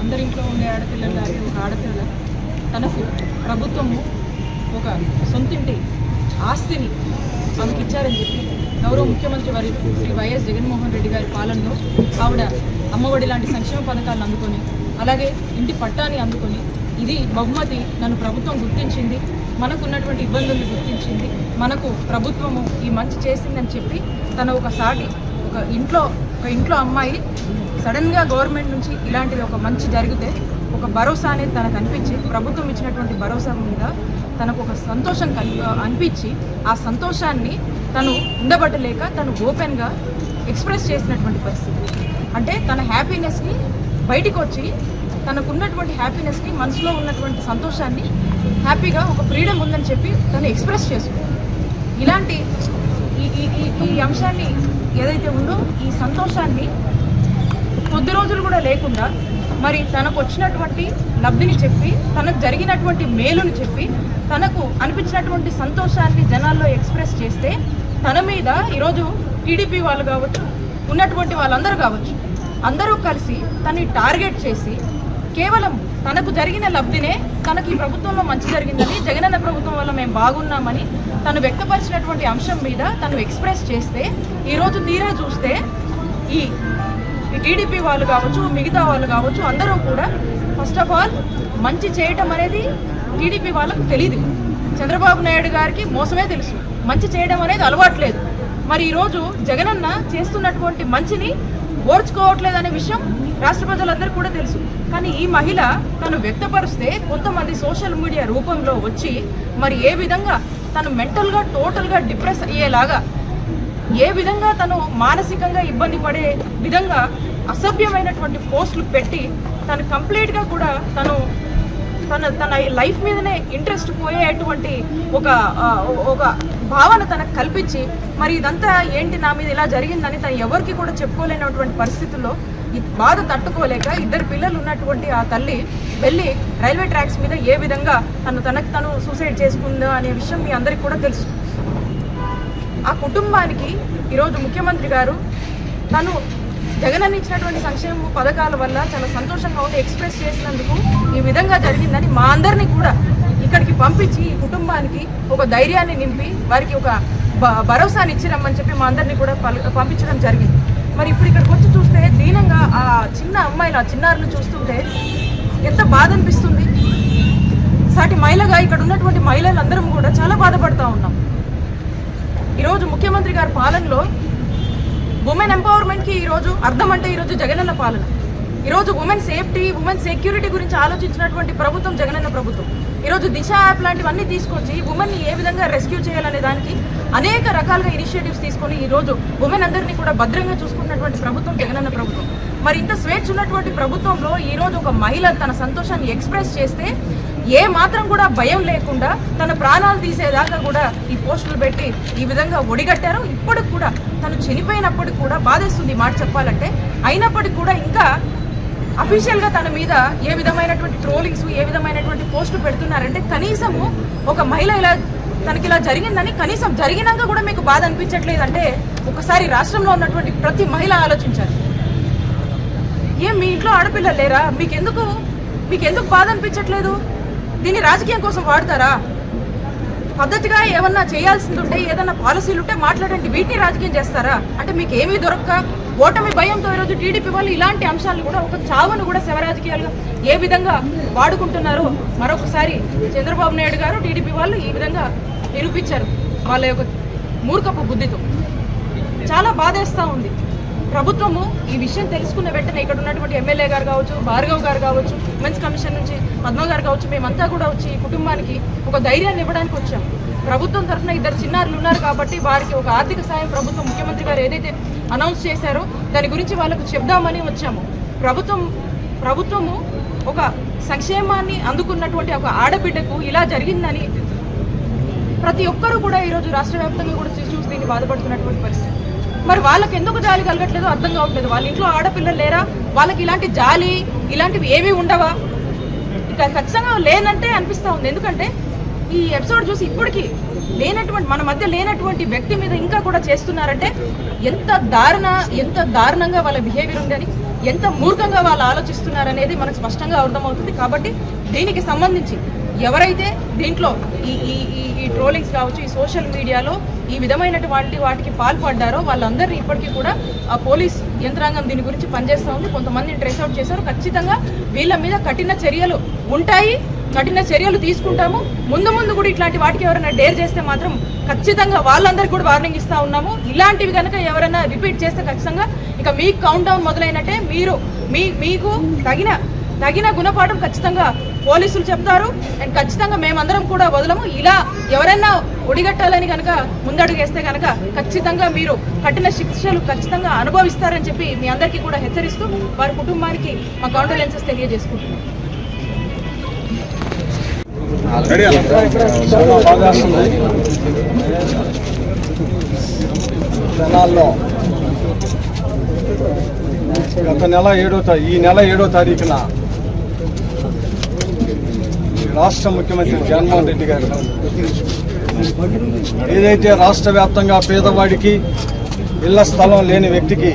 అందరి ఇంట్లో ఉండే ఆడపిల్లలాగే ఒక ఆడపిల్ల తనకు ప్రభుత్వము ఒక సొంతింటి ఆస్తిని ఆమెకి ఇచ్చారని చెప్పి గౌరవ ముఖ్యమంత్రి వారి శ్రీ వైఎస్ జగన్మోహన్ రెడ్డి గారి పాలనలో ఆవిడ అమ్మఒడి లాంటి సంక్షేమ పథకాలను అందుకొని అలాగే ఇంటి పట్టాని అందుకొని ఇది బహుమతి నన్ను ప్రభుత్వం గుర్తించింది మనకు ఉన్నటువంటి ఇబ్బందుల్ని గుర్తించింది మనకు ప్రభుత్వము ఈ మంచి చేసిందని చెప్పి తన ఒక సాటి ఒక ఇంట్లో ఒక ఇంట్లో అమ్మాయి సడన్గా గవర్నమెంట్ నుంచి ఇలాంటిది ఒక మంచి జరిగితే ఒక భరోసా అనేది తనకు అనిపించి ప్రభుత్వం ఇచ్చినటువంటి భరోసా మీద తనకు ఒక సంతోషం కలి అనిపించి ఆ సంతోషాన్ని తను ఉండబట్టలేక తను ఓపెన్గా ఎక్స్ప్రెస్ చేసినటువంటి పరిస్థితి. అంటే తన హ్యాపీనెస్ని బయటికి వచ్చి తనకున్నటువంటి హ్యాపీనెస్ని మనసులో ఉన్నటువంటి సంతోషాన్ని హ్యాపీగా ఒక ఫ్రీడమ్ ఉందని చెప్పి తను ఎక్స్ప్రెస్ చేసుకుంది. ఇలాంటి ఈ ఈ- ఈ అంశాన్ని ఏదైతే ఉందో ఈ సంతోషాన్ని కొద్ది రోజులు కూడా లేకుండా మరి తనకు వచ్చినటువంటి లబ్ధిని చెప్పి తనకు జరిగినటువంటి మేలుని చెప్పి తనకు అనిపించినటువంటి సంతోషాన్ని జనాల్లో ఎక్స్ప్రెస్ చేస్తే తన మీద ఈరోజు టీడీపీ వాళ్ళు కావచ్చు ఉన్నటువంటి వాళ్ళందరూ కావచ్చు అందరూ కలిసి తనని టార్గెట్ చేసి కేవలం తనకు జరిగిన లబ్ధినే తనకి ఈ ప్రభుత్వంలో మంచి జరిగిందని జగనన్న ప్రభుత్వం వల్ల మేము బాగున్నామని తను వ్యక్తపరిచినటువంటి అంశం మీద తను ఎక్స్ప్రెస్ చేస్తే ఈరోజు తీరా చూస్తే ఈ టీడీపీ వాళ్ళు కావచ్చు మిగతా వాళ్ళు కావచ్చు అందరూ కూడా ఫస్ట్ ఆఫ్ ఆల్ మంచి చేయటం అనేది టీడీపీ వాళ్ళకు తెలియదు చంద్రబాబు నాయుడు గారికి మోసమే తెలుసు. మంచి చేయడం అనేది అలవాట్లేదు. మరి ఈరోజు జగనన్న చేస్తున్నటువంటి మంచిని ఓర్చుకోవట్లేదు అనే విషయం రాష్ట్ర ప్రజలందరికీ కూడా తెలుసు. కానీ ఈ మహిళ తను వ్యక్తపరిస్తే కొంతమంది సోషల్ మీడియా రూపంలో వచ్చి మరి ఏ విధంగా తను మెంటల్గా టోటల్గా డిప్రెస్ అయ్యేలాగా ఏ విధంగా తను మానసికంగా ఇబ్బంది పడే విధంగా అసభ్యమైనటువంటి పోస్టులు పెట్టి తను కంప్లీట్గా కూడా తను తన తన లైఫ్ మీదనే ఇంట్రెస్ట్ పోయేటువంటి ఒక ఒక భావన తనకు కల్పించి మరి ఇదంతా ఏంటి నా మీద ఇలా జరిగిందని తను ఎవరికి కూడా చెప్పుకోలేనటువంటి పరిస్థితుల్లో ఈ బాధ తట్టుకోలేక ఇద్దరు పిల్లలు ఉన్నటువంటి ఆ తల్లి వెళ్ళి రైల్వే ట్రాక్స్ మీద ఏ విధంగా తను తనకు తను సూసైడ్ చేసుకుందో అనే విషయం మీ అందరికీ కూడా తెలుసు. ఆ కుటుంబానికి ఈరోజు ముఖ్యమంత్రి గారు తను జగన్ ఇచ్చినటువంటి సంక్షేమ పథకాల వల్ల చాలా సంతోషంగా ఉంది. ఎక్స్ప్రెస్ చేసినందుకు ఈ విధంగా జరిగిందని మా అందరినీ కూడా ఇక్కడికి పంపించి ఈ కుటుంబానికి ఒక ధైర్యాన్ని నింపి వారికి ఒక భరోసాని ఇచ్చిరమ్మని చెప్పి మా అందరినీ కూడా పంపించడం జరిగింది. మరి ఇప్పుడు ఇక్కడికి వచ్చి చూస్తే దీనంగా ఆ చిన్న అమ్మాయిలు ఆ చిన్నారులు చూస్తుంటే ఎంత బాధ అనిపిస్తుంది సాటి మహిళగా ఇక్కడ ఉన్నటువంటి మహిళలందరం కూడా చాలా బాధపడుతూ ఉన్నాం. ఈరోజు ముఖ్యమంత్రి గారి పాలనలో ఉమెన్ ఎంపవర్మెంట్కి ఈరోజు అర్థం అంటే ఈరోజు జగనన్న పాలన. ఈరోజు ఉమెన్ సేఫ్టీ ఉమెన్ సెక్యూరిటీ గురించి ఆలోచించినటువంటి ప్రభుత్వం జగనన్న ప్రభుత్వం. ఈరోజు దిశ యాప్ లాంటివన్నీ తీసుకొచ్చి ఉమెన్ని ఏ విధంగా రెస్క్యూ చేయాలనే దానికి అనేక రకాలుగా ఇనిషియేటివ్స్ తీసుకొని ఈరోజు ఉమెన్ అందరినీ కూడా భద్రంగా చూసుకున్నటువంటి ప్రభుత్వం జగనన్న ప్రభుత్వం. మరి ఇంత స్వేచ్ఛ ఉన్నటువంటి ప్రభుత్వంలో ఈరోజు ఒక మహిళ తన సంతోషాన్ని ఎక్స్ప్రెస్ చేస్తే ఏ మాత్రం కూడా భయం లేకుండా తన ప్రాణాలు తీసేదాకా కూడా ఈ పోస్టులు పెట్టి ఈ విధంగా ఒడిగట్టారు. ఇప్పటికి కూడా తను చనిపోయినప్పటికి కూడా బాధేస్తుంది మాట చెప్పాలంటే. అయినప్పటికీ కూడా ఇంకా అఫీషియల్గా తన మీద ఏ విధమైనటువంటి ట్రోలింగ్స్ ఏ విధమైనటువంటి పోస్టులు పెడుతున్నారంటే కనీసము ఒక మహిళ ఇలా తనకి ఇలా జరిగిందని కనీసం జరిగినాక కూడా మీకు బాధ అనిపించట్లేదంటే ఒకసారి రాష్ట్రంలో ఉన్నటువంటి ప్రతి మహిళ ఆలోచించాలి. ఏం మీ ఇంట్లో ఆడపిల్ల లేరా? మీకెందుకు? మీకెందుకు బాధ అనిపించట్లేదు? దీన్ని రాజకీయం కోసం వాడతారా? పద్ధతిగా ఏమన్నా చేయాల్సింది ఉంటే ఏదన్నా పాలసీలు ఉంటే మాట్లాడండి. వీటిని రాజకీయం చేస్తారా? అంటే మీకు ఏమీ దొరక్క? ఓటమి భయంతో ఈరోజు టీడీపీ వాళ్ళు ఇలాంటి అంశాలను కూడా ఒక చావును కూడా శవరాజకీయాలుగా ఏ విధంగా వాడుకుంటున్నారో మరొకసారి చంద్రబాబు నాయుడు గారు టీడీపీ వాళ్ళు ఈ విధంగా నిరూపించారు వాళ్ళ యొక్క మూర్ఖపు బుద్ధితో. చాలా బాధేస్తూ ఉంది. ప్రభుత్వము ఈ విషయం తెలుసుకున్న వెంటనే ఇక్కడ ఉన్నటువంటి ఎమ్మెల్యే గారు కావచ్చు భార్గవ్ గారు కావచ్చు ఉమెన్స్ కమిషన్ నుంచి పద్మ గారు కావచ్చు మేమంతా కూడా వచ్చి ఈ కుటుంబానికి ఒక ధైర్యాన్ని ఇవ్వడానికి వచ్చాం. ప్రభుత్వం తరఫున ఇద్దరు చిన్నారులు ఉన్నారు కాబట్టి వారికి ఒక ఆర్థిక సాయం ప్రభుత్వం ముఖ్యమంత్రి గారు ఏదైతే అనౌన్స్ చేశారో దాని గురించి వాళ్ళకు చెప్దామని వచ్చాము. ప్రభుత్వం ప్రభుత్వము ఒక సంక్షేమాన్ని అందుకున్నటువంటి ఒక ఆడబిడ్డకు ఇలా జరిగిందని ప్రతి ఒక్కరూ కూడా ఈరోజు రాష్ట్ర వ్యాప్తంగా కూడా చూసి చూసి దీన్ని బాధపడుతున్నటువంటి పరిస్థితి. మరి వాళ్ళకి ఎందుకు జాలి కలగట్లేదో అర్థం కావట్లేదు. వాళ్ళ ఇంట్లో ఆడపిల్లలు లేరా? వాళ్ళకి ఇలాంటి జాలి ఇలాంటివి ఏమీ ఉండవా? ఇక ఖచ్చితంగా లేనంటే అనిపిస్తూ ఉంది. ఎందుకంటే ఈ ఎపిసోడ్ చూసి ఇప్పటికీ లేనటువంటి మన మధ్య లేనటువంటి వ్యక్తి మీద ఇంకా కూడా చేస్తున్నారంటే ఎంత దారుణ ఎంత దారుణంగా వాళ్ళ బిహేవియర్ ఉందని ఎంత మూర్ఖంగా వాళ్ళు ఆలోచిస్తున్నారనేది మనకు స్పష్టంగా అర్థమవుతుంది. కాబట్టి దీనికి సంబంధించి ఎవరైతే దీంట్లో ఈ ఈ ఈ ఈ ట్రోలింగ్స్ కావచ్చు ఈ సోషల్ మీడియాలో ఈ విధమైనటువంటి వాటికి పాల్పడ్డారో వాళ్ళందరినీ ఇప్పటికీ కూడా ఆ పోలీస్ యంత్రాంగం దీని గురించి పనిచేస్తూ ఉంది. కొంతమందిని ట్రేస్అవుట్ చేశారు. ఖచ్చితంగా వీళ్ళ మీద కఠిన చర్యలు ఉంటాయి. కఠిన చర్యలు తీసుకుంటాము. ముందు ముందు కూడా ఇట్లాంటి వాటికి ఎవరైనా డేర్ చేస్తే మాత్రం ఖచ్చితంగా వాళ్ళందరికీ కూడా వార్నింగ్ ఇస్తూ ఉన్నాము. ఇలాంటివి కనుక ఎవరైనా రిపీట్ చేస్తే ఖచ్చితంగా ఇక మీకు కౌంట్ డౌన్ మొదలైనట్టే మీరు మీ మీకు తగిన తగిన గుణపాఠం ఖచ్చితంగా పోలీసులు చెప్తారు. అండ్ ఖచ్చితంగా మేమందరం కూడా వదలము. ఇలా ఎవరైనా ఒడిగట్టాలని కనుక ముందడుగేస్తే కనుక ఖచ్చితంగా మీరు కఠిన శిక్షలు ఖచ్చితంగా అనుభవిస్తారని చెప్పి మీ అందరికీ కూడా హెచ్చరిస్తూ వారి కుటుంబానికి మా కాండోలెన్సెస్ తెలియజేసుకుంటున్నాం. జనాల్లో గత నెల ఏడో ఈ నెల ఏడో తారీఖున రాష్ట్ర ముఖ్యమంత్రి జగన్మోహన్ రెడ్డి గారు ఏదైతే రాష్ట్ర వ్యాప్తంగా పేదవాడికి ఇళ్ళ స్థలం లేని వ్యక్తికి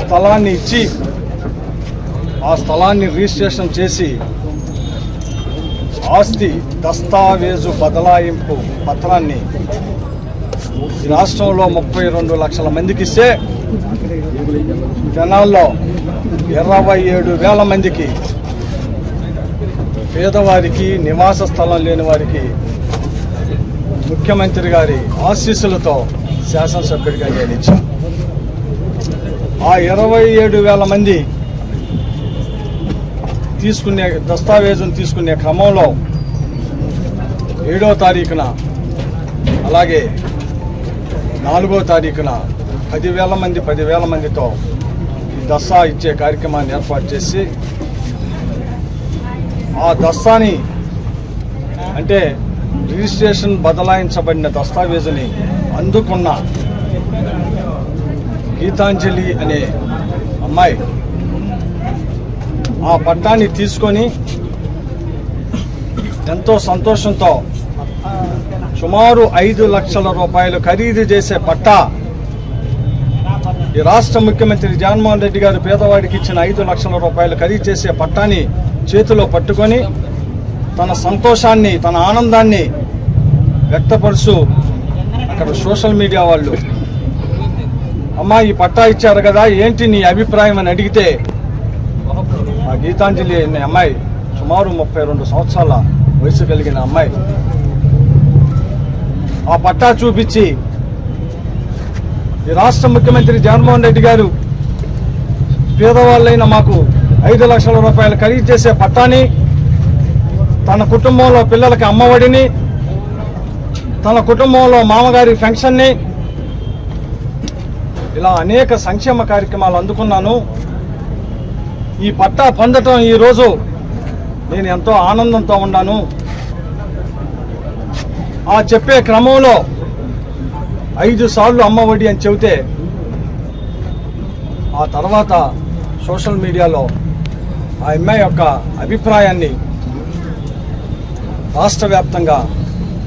స్థలాన్ని ఇచ్చి ఆ స్థలాన్ని రిజిస్ట్రేషన్ చేసి ఆస్తి దస్తావేజు బదలాయింపు పత్రాన్ని ఈ రాష్ట్రంలో ముప్పై రెండు లక్షల మందికి ఇస్తే జనాల్లో ఇరవై ఏడు వేల మందికి పేదవారికి నివాస స్థలం లేని వారికి ముఖ్యమంత్రి గారి ఆశీస్సులతో శాసనసభ్యుడిగా నేను ఇచ్చాను. ఆ ఇరవై ఏడు వేల మంది తీసుకునే దస్తావేజును తీసుకునే క్రమంలో ఏడో తారీఖున అలాగే నాలుగో తారీఖున పదివేల మంది పదివేల మందితో ఈ దస్తా ఇచ్చే కార్యక్రమాన్ని ఏర్పాటు చేసి ఆ దస్తాని అంటే రిజిస్ట్రేషన్ బదలాయించబడిన దస్తావేజుని అందుకున్న గీతాంజలి అనే అమ్మాయి ఆ పట్టాన్ని తీసుకొని ఎంతో సంతోషంతో సుమారు ఐదు లక్షల రూపాయలు ఖరీదు చేసే పట్టా ఈ రాష్ట్ర ముఖ్యమంత్రి జగన్మోహన్ రెడ్డి గారు పేదవాడికి ఇచ్చిన ఐదు లక్షల రూపాయలు ఖరీదు చేసే పట్టాని చేతిలో పట్టుకొని తన సంతోషాన్ని తన ఆనందాన్ని వ్యక్తపరుస్తూ అక్కడ సోషల్ మీడియా వాళ్ళు అమ్మా ఈ పట్టా ఇచ్చారు కదా ఏంటి నీ అభిప్రాయం? అని అడిగితే ఆ గీతాంజలి అనే అమ్మాయి సుమారు ముప్పై రెండు సంవత్సరాల వయసు కలిగిన అమ్మాయి. ఆ పట్టా చూపించి ఈ రాష్ట్ర ముఖ్యమంత్రి జగన్మోహన్ రెడ్డి గారు పేదవాళ్ళైన మాకు ఐదు లక్షల రూపాయలు ఖరీదు చేసే పట్టాని తన కుటుంబంలో పిల్లలకి అమ్మఒడిని తన కుటుంబంలో మామగారి పెన్షన్ని ఇలా అనేక సంక్షేమ కార్యక్రమాలు అందుకున్నాను. ఈ పట్టా పొందటం ఈరోజు నేను ఎంతో ఆనందంతో ఉన్నాను. ఆ చెప్పే క్రమంలో ఐదు సార్లు అమ్మఒడి అని చెబితే ఆ తర్వాత సోషల్ మీడియాలో ఆ అమ్మాయి యొక్క అభిప్రాయాన్ని రాష్ట్ర వ్యాప్తంగా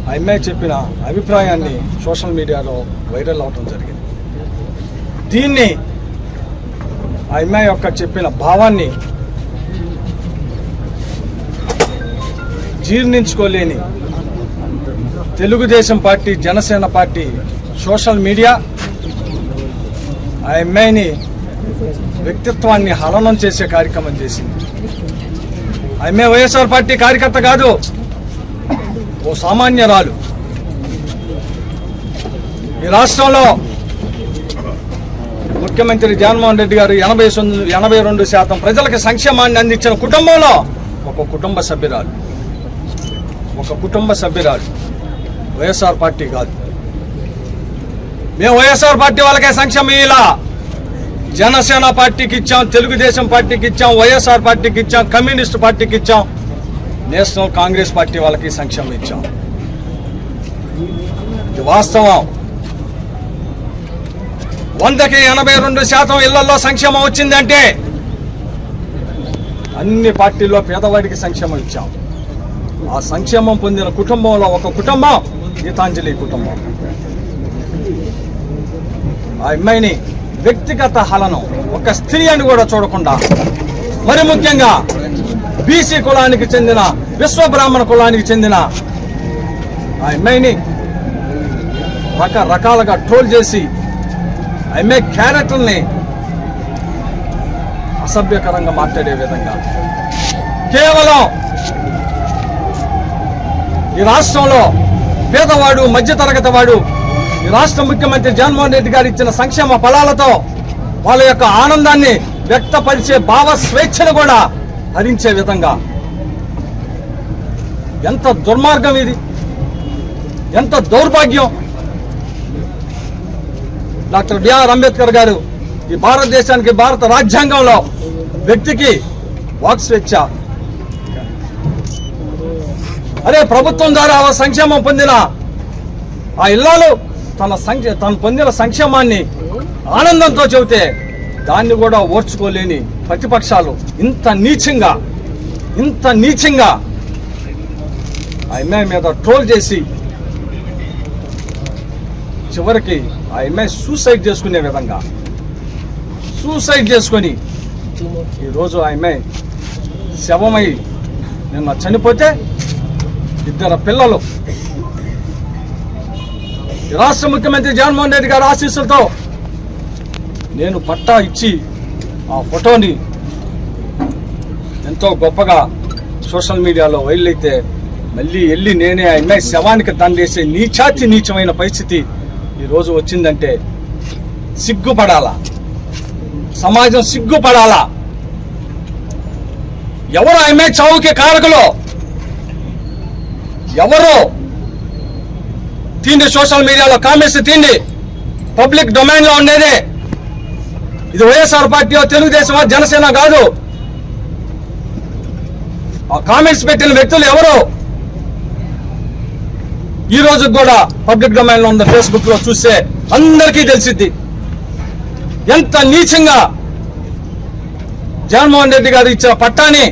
ఆ అమ్మాయి చెప్పిన అభిప్రాయాన్ని సోషల్ మీడియాలో వైరల్ అవటం జరిగింది. దీన్ని ఆ అమ్మాయి యొక్క చెప్పిన భావాన్ని జీర్ణించుకోలేని Telugu Desam party Janasena party social media ఆ అమ్మాయిని వ్యక్తిత్వాన్ని హలనం చేసే కార్యక్రమం చేసింది. ఆమె వైఎస్ఆర్ పార్టీ కార్యకర్త కాదు. ఓ సామాన్యరాలు. ఈ రాష్ట్రంలో ముఖ్యమంత్రి జగన్మోహన్ రెడ్డి గారు ఎనభై ఎనభై రెండు శాతం ప్రజలకు సంక్షేమాన్ని అందించిన కుటుంబంలో ఒక కుటుంబ సభ్యురాలు. ఒక కుటుంబ సభ్యురాలు. వైఎస్ఆర్ పార్టీ కాదు. మేము వైఎస్ఆర్ పార్టీ వాళ్ళకే సంక్షేమం ఇలా జనసేన పార్టీకి ఇచ్చాం తెలుగుదేశం పార్టీకి ఇచ్చాం వైఎస్ఆర్ పార్టీకి ఇచ్చాం కమ్యూనిస్ట్ పార్టీకి ఇచ్చాం. నేషనల్ కాంగ్రెస్ పార్టీ వాళ్ళకి సంక్షేమం ఇచ్చాం. ఇది వాస్తవం. వందకి ఎనభై రెండు శాతం ఇళ్ళలో సంక్షేమం వచ్చిందంటే అన్ని పార్టీల్లో పేదవాడికి సంక్షేమం ఇచ్చాం. ఆ సంక్షేమం పొందిన కుటుంబంలో ఒక కుటుంబం గీతాంజలి కుటుంబం. ఆ అమ్మాయిని వ్యక్తిగత హలను ఒక స్త్రీ అని కూడా చూడకుండా మరి ముఖ్యంగా బీసీ కులానికి చెందిన విశ్వబ్రాహ్మణ కులానికి చెందిన ఆ అమ్మాయిని రకరకాలుగా ట్రోల్ చేసి అమ్మాయి క్యారెక్టర్ని అసభ్యకరంగా మాట్లాడే విధంగా. కేవలం ఈ రాష్ట్రంలో పేదవాడు మధ్యతరగతి వాడు రాష్ట్ర ముఖ్యమంత్రి జగన్మోహన్ రెడ్డి గారు ఇచ్చిన సంక్షేమ ఫలాలతో వాళ్ళ యొక్క ఆనందాన్ని వ్యక్తపరిచే భావ స్వేచ్ఛను కూడా హరించే విధంగా. ఎంత దుర్మార్గం ఇది. ఎంత దౌర్భాగ్యం. డాక్టర్ బిఆర్ అంబేద్కర్ గారు ఈ భారతదేశానికి భారత రాజ్యాంగంలో వ్యక్తికి వాక్ స్వేచ్ఛ. అరే ప్రభుత్వం ద్వారా ఆ సంక్షేమం పొందిన ఆ ఇల్లాలు తన సంక్షే తను పొందిన సంక్షేమాన్ని ఆనందంతో చెబితే దాన్ని కూడా ఓర్చుకోలేని ప్రతిపక్షాలు. ఇంత నీచంగా ఇంత నీచంగా ఆ అమ్మాయి మీద ట్రోల్ చేసి చివరికి ఆ అమ్మాయి సూసైడ్ చేసుకునే విధంగా సూసైడ్ చేసుకొని ఈరోజు ఆ అమ్మాయి శవమై నిన్న చనిపోతే ఇద్దరు పిల్లలు రాష్ట్ర ముఖ్యమంత్రి జగన్మోహన్ రెడ్డి గారి ఆశీస్సులతో నేను పట్టా ఇచ్చి ఆ ఫోటోని ఎంతో గొప్పగా సోషల్ మీడియాలో వైరల్ అయితే మళ్ళీ వెళ్ళి నేనే ఆ అమ్మాయి శవానికి దండేసే నీచాతి నీచమైన పరిస్థితి ఈరోజు వచ్చిందంటే సిగ్గుపడాలా? సమాజం సిగ్గుపడాలా? ఎవరు ఆ అమ్మాయి చావుకి కారకులో? ఎవరో తీండి సోషల్ మీడియాలో కామెంట్స్ తీండి. పబ్లిక్ డొమైన్లో ఉండేదే. ఇది వైఎస్ఆర్ పార్టీ తెలుగుదేశమా జనసేన కాదు. ఆ కామెంట్స్ పెట్టిన వ్యక్తులు ఎవరు? ఈ రోజు కూడా పబ్లిక్ డొమైన్లో ఉన్న ఫేస్బుక్లో చూస్తే అందరికీ తెలిసిద్ది. ఎంత నీచంగా జగన్మోహన్ రెడ్డి గారు ఇచ్చిన పట్టాన్ని